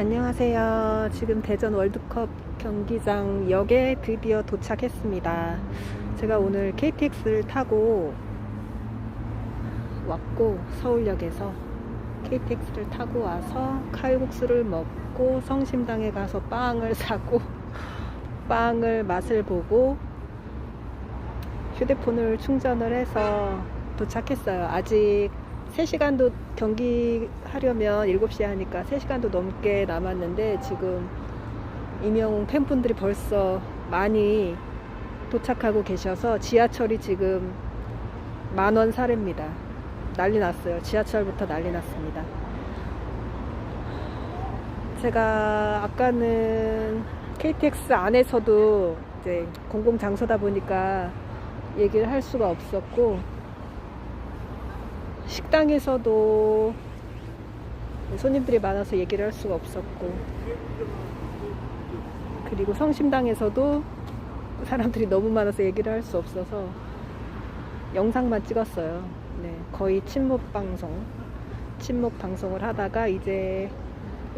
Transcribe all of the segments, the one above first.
안녕하세요. 지금 대전 월드컵 경기장 역에 드디어 도착했습니다. 제가 오늘 KTX를 타고 왔고 서울역에서 KTX를 타고 와서 칼국수를 먹고 성심당에 가서 빵을 사고 빵을 맛을 보고 휴대폰을 충전을 해서 도착했어요. 아직 3시간도 경기 하려면 7시에 하니까 3시간도 넘게 남았는데 지금 임영웅 팬분들이 벌써 많이 도착하고 계셔서 지하철이 지금 만원 사례입니다. 난리 났어요. 지하철부터 난리 났습니다. 제가 아까는 KTX 안에서도 이제 공공장소다 보니까 얘기를 할 수가 없었고 식당에서도 손님들이 많아서 얘기를 할 수가 없었고 그리고 성심당에서도 사람들이 너무 많아서 얘기를 할 수 없어서 영상만 찍었어요. 네, 거의 침묵 방송, 침묵 방송을 하다가 이제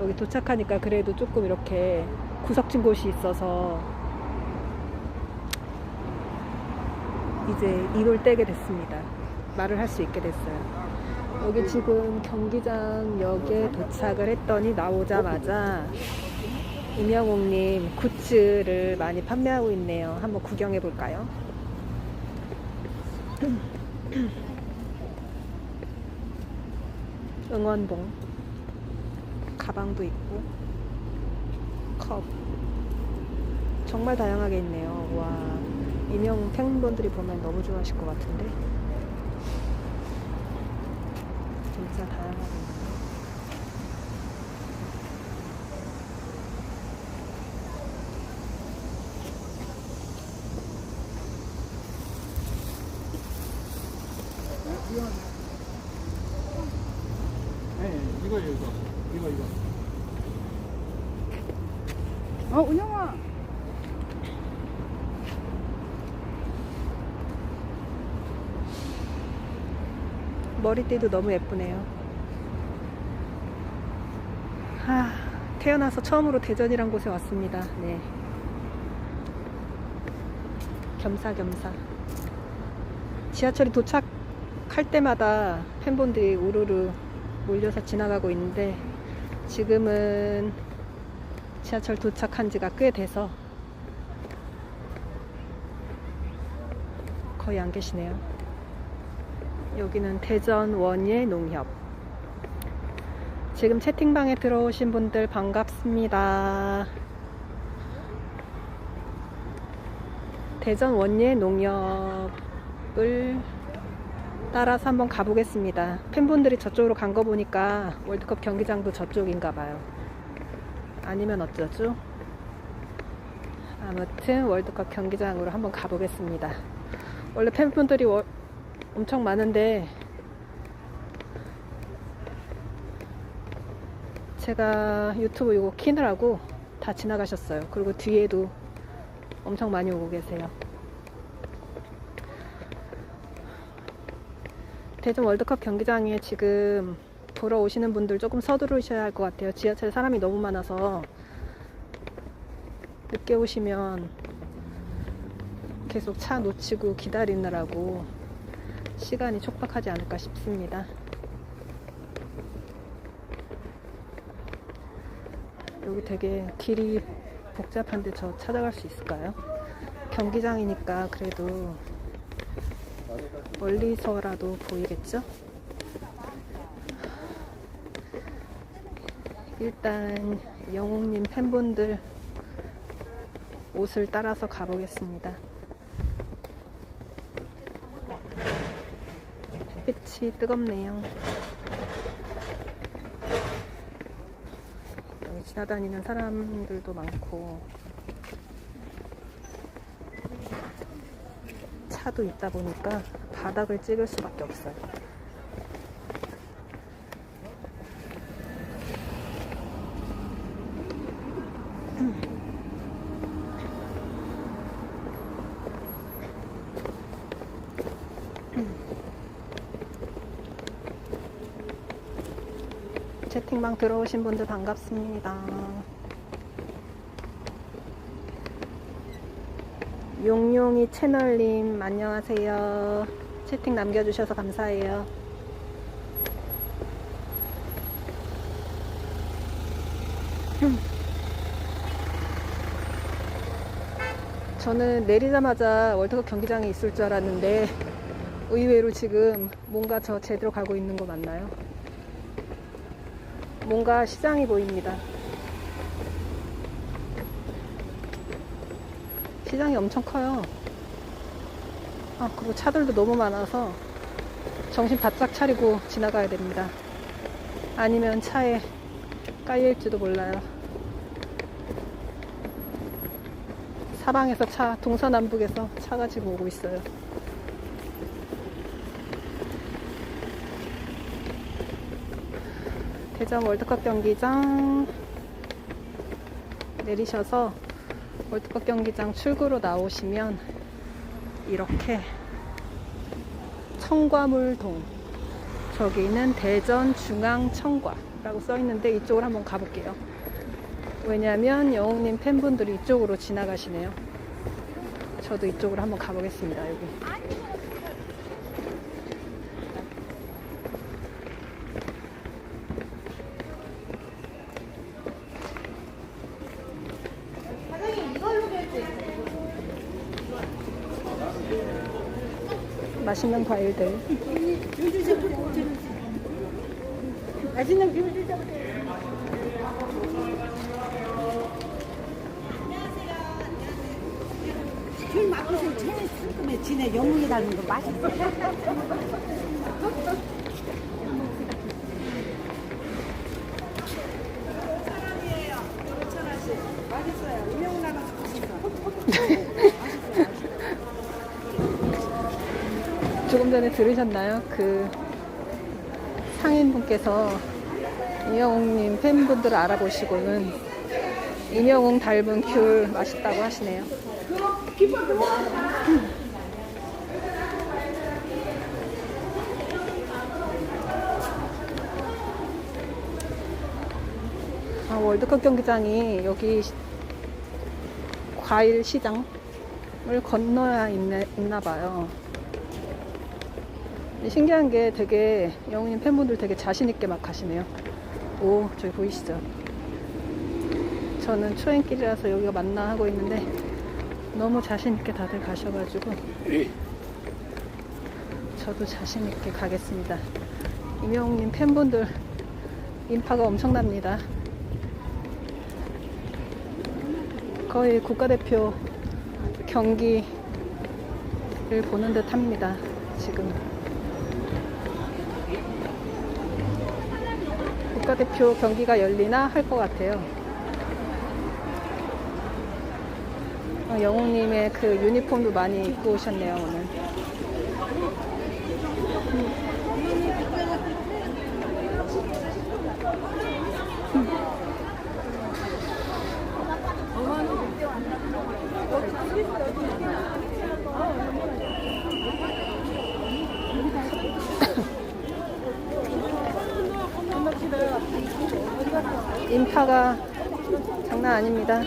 여기 도착하니까 그래도 조금 이렇게 구석진 곳이 있어서 이제 입을 떼게 됐습니다. 말을 할 수 있게 됐어요. 여기 지금 경기장역에 도착을 했더니 나오자마자 임영웅님 굿즈를 많이 판매하고 있네요. 한번 구경해 볼까요? 응원봉, 가방도 있고, 컵. 정말 다양하게 있네요. 와, 임영웅 팬분들이 보면 너무 좋아하실 것 같은데. 진짜 다양하게 있네요. 네, 이거 이거 이거 이거. 어, 운영아. 머리띠도 너무 예쁘네요. 아, 태어나서 처음으로 대전이란 곳에 왔습니다. 네. 겸사겸사. 지하철이 도착할 때마다 팬분들이 우르르 몰려서 지나가고 있는데 지금은 지하철 도착한 지가 꽤 돼서 거의 안 계시네요. 여기는 대전 원예 농협. 지금 채팅방에 들어오신 분들 반갑습니다. 대전 원예 농협을 따라서 한번 가보겠습니다. 팬분들이 저쪽으로 간 거 보니까 월드컵 경기장도 저쪽인가 봐요. 아니면 어쩌죠? 아무튼 월드컵 경기장으로 한번 가보겠습니다. 원래 팬분들이 월- 엄청 많은데 제가 유튜브 이거 키느라고 다 지나가셨어요. 그리고 뒤에도 엄청 많이 오고 계세요. 대전 월드컵 경기장에 지금 보러 오시는 분들 조금 서두르셔야 할 것 같아요. 지하철에 사람이 너무 많아서 늦게 오시면 계속 차 놓치고 기다리느라고 시간이 촉박하지 않을까 싶습니다. 여기 되게 길이 복잡한데 저 찾아갈 수 있을까요? 경기장이니까 그래도 멀리서라도 보이겠죠? 일단 영웅님 팬분들 옷을 따라서 가보겠습니다. 햇빛이 뜨겁네요. 여기 지나다니는 사람들도 많고 차도 있다 보니까 바닥을 찍을 수밖에 없어요. 채팅방 들어오신 분들 반갑습니다. 용용이 채널님 안녕하세요. 채팅 남겨주셔서 감사해요. 저는 내리자마자 월드컵 경기장에 있을 줄 알았는데 의외로 지금 뭔가 저 제대로 가고 있는 거 맞나요? 뭔가 시장이 보입니다. 시장이 엄청 커요. 아, 그리고 차들도 너무 많아서 정신 바짝 차리고 지나가야 됩니다. 아니면 차에 깔릴지도 몰라요. 사방에서 차, 동서남북에서 차가 지금 오고 있어요. 대전 월드컵 경기장 내리셔서 월드컵 경기장 출구로 나오시면 이렇게 청과물동 저기는 대전 중앙 청과라고 써 있는데 이쪽으로 한번 가볼게요. 왜냐면 영웅님 팬분들이 이쪽으로 지나가시네요. 저도 이쪽으로 한번 가보겠습니다. 여기. 맛있는 과일들. 맛있는 귤 맛보세요. 제일 상큼해. 지네 영웅이 닮은 거 맛있어. 전에 들으셨나요? 그 상인분께서 이영웅님 팬분들을 알아보시고는 이영웅 닮은 귤 맛있다고 하시네요. 아, 월드컵 경기장이 여기 시- 과일 시장을 건너야 있네, 있나 봐요. 신기한 게 되게 영웅님 팬분들 되게 자신있게 막 가시네요. 오, 저기 보이시죠? 저는 초행길이라서 여기가 맞나 하고 있는데 너무 자신있게 다들 가셔가지고 저도 자신있게 가겠습니다. 임영웅님 팬분들 인파가 엄청납니다. 거의 국가대표 경기를 보는 듯 합니다. 지금. 국가대표 경기가 열리나 할 것 같아요. 어, 영웅님의 그 유니폼도 많이 입고 오셨네요, 오늘. 인파가 장난 아닙니다.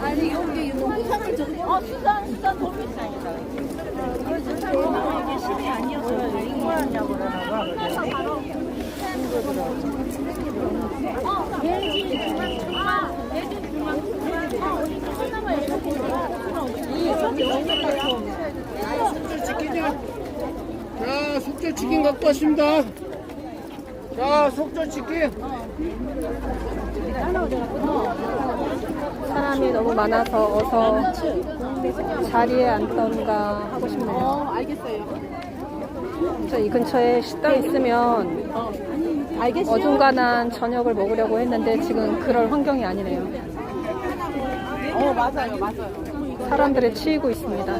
아니 여기 농구장을 좀. 어 수산 수산 동물상이다. 이게 신이 아니어서 인거였냐고 그러나 자, 속절 치킨 갖고 왔습니다. 자, 속절 치킨. 사람이 너무 많아서 어서 자리에 앉던가 하고 싶네요. 어 알겠어요. 저이 근처에 식당 있으면 알겠어요. 어중간한 저녁을 먹으려고 했는데 지금 그럴 환경이 아니네요. 어 맞아요 맞아요. 사람들에 치이고 있습니다.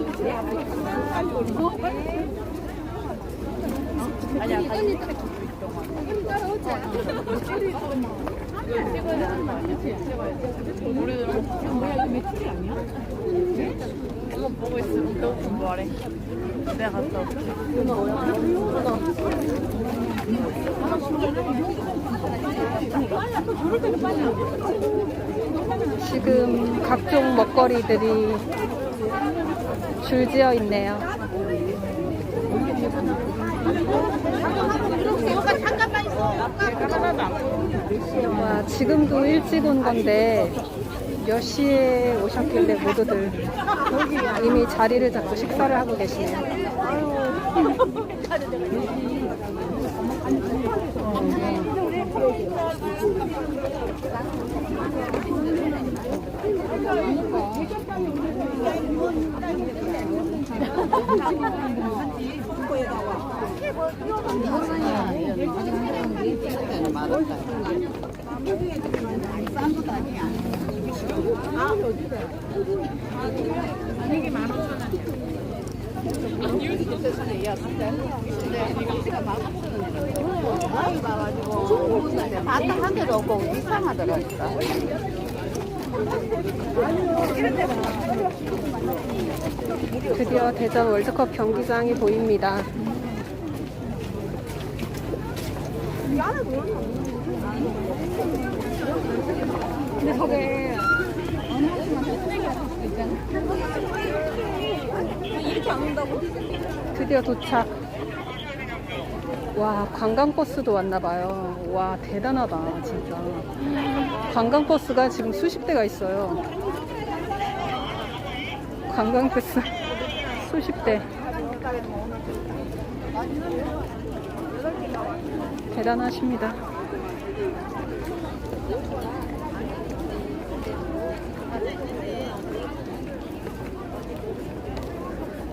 지금 각종 먹거리들이 줄지어 있네요. 와, 지금도 일찍 온 건데 몇 시에 오셨길래 모두들 이미 자리를 잡고 식사를 하고 계시네요. 아까 한 개도 없고 이상하더라. 드디어 대전 월드컵 경기장이 보입니다. 근데 저게 드디어 도착. 와, 관광버스도 왔나봐요. 와, 대단하다, 진짜. 관광버스가 지금 수십 대가 있어요. 관광버스 수십 대. 대단하십니다.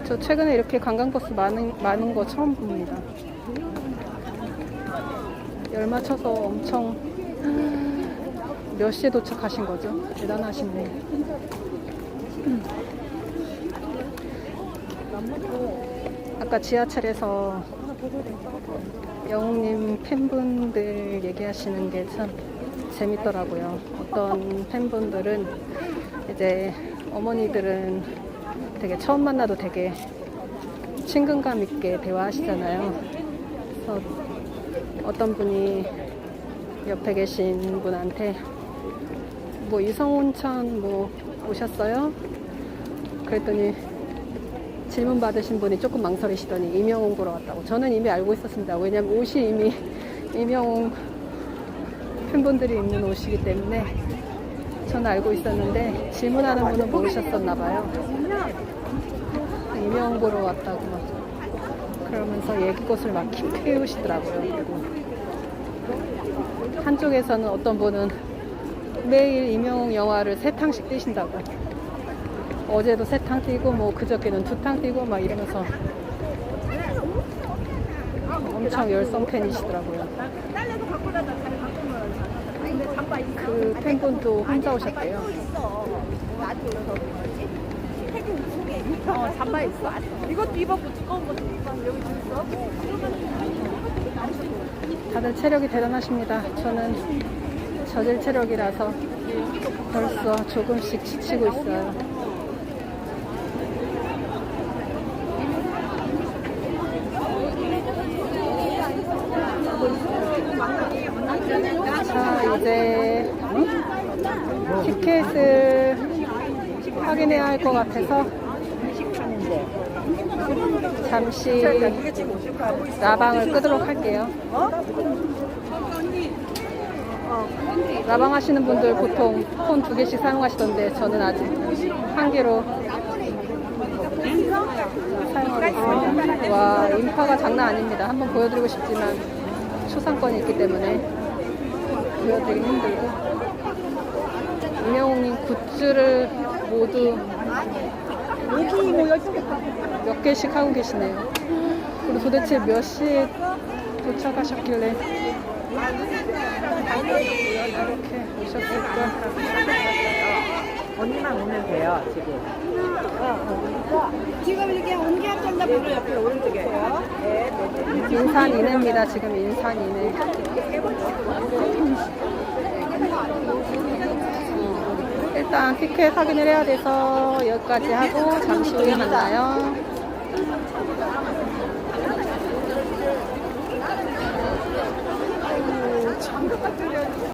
저 최근에 이렇게 관광버스 많은, 많은 거 처음 봅니다. 열 맞춰서 엄청 몇 시에 도착하신 거죠? 대단하시네. 아까 지하철에서 영웅님 팬분들 얘기하시는 게 참 재밌더라고요. 어떤 팬분들은 이제 어머니들은 되게 처음 만나도 되게 친근감 있게 대화하시잖아요. 그래서 어떤 분이 옆에 계신 분한테 뭐 이성온천 뭐 오셨어요? 그랬더니 질문 받으신 분이 조금 망설이시더니 임영웅 보러 왔다고. 저는 이미 알고 있었습니다. 왜냐면 옷이 이미 임영웅 팬분들이 입는 옷이기 때문에 저는 알고 있었는데 질문하는 분은 모르셨었나 봐요. 임영웅 보러 왔다고 막 그러면서 얘기꽃을 막 피우시더라고요. 그리고 한쪽에서는 어떤 분은 매일 임영웅 영화를 세 탕씩 뛰신다고. 어제도 세 탕 뛰고 뭐 그저께는 두 탕 뛰고 막 이러면서 엄청 열성 팬이시더라고요. 그 팬분도 혼자 오셨대요. 어, 잠바 있어. 이것도 입었고 두꺼운 것도 입었어. 여기 있어. 다들 체력이 대단하십니다. 저는 저질 체력이라서 벌써 조금씩 지치고 있어요. 자, 이제 티켓을 확인해야 할 것 같아서 잠시 라방을 끄도록 할게요. 라방 하시는 분들 보통 폰 두 개씩 사용하시던데 저는 아직 한 개로 사용하고 있습니다. 와, 인파가 장난 아닙니다. 한번 보여드리고 싶지만 초상권이 있기 때문에 보여드리기 힘들고 임영웅님 굿즈를 모두 몇 개씩 하고 계시네요. 그리고 도대체 몇 시에 도착하셨길래 이렇게 오셨을까? 언니만 오면 돼요, 지금. 지금 이렇게 옮겨 쩐다 바로 옆에 오른쪽에요. 네, 네, 네. 인산 이내입니다. 지금 인산 이내. 일단 티켓 확인을 해야 돼서 여기까지 하고 잠시 후에 만나요.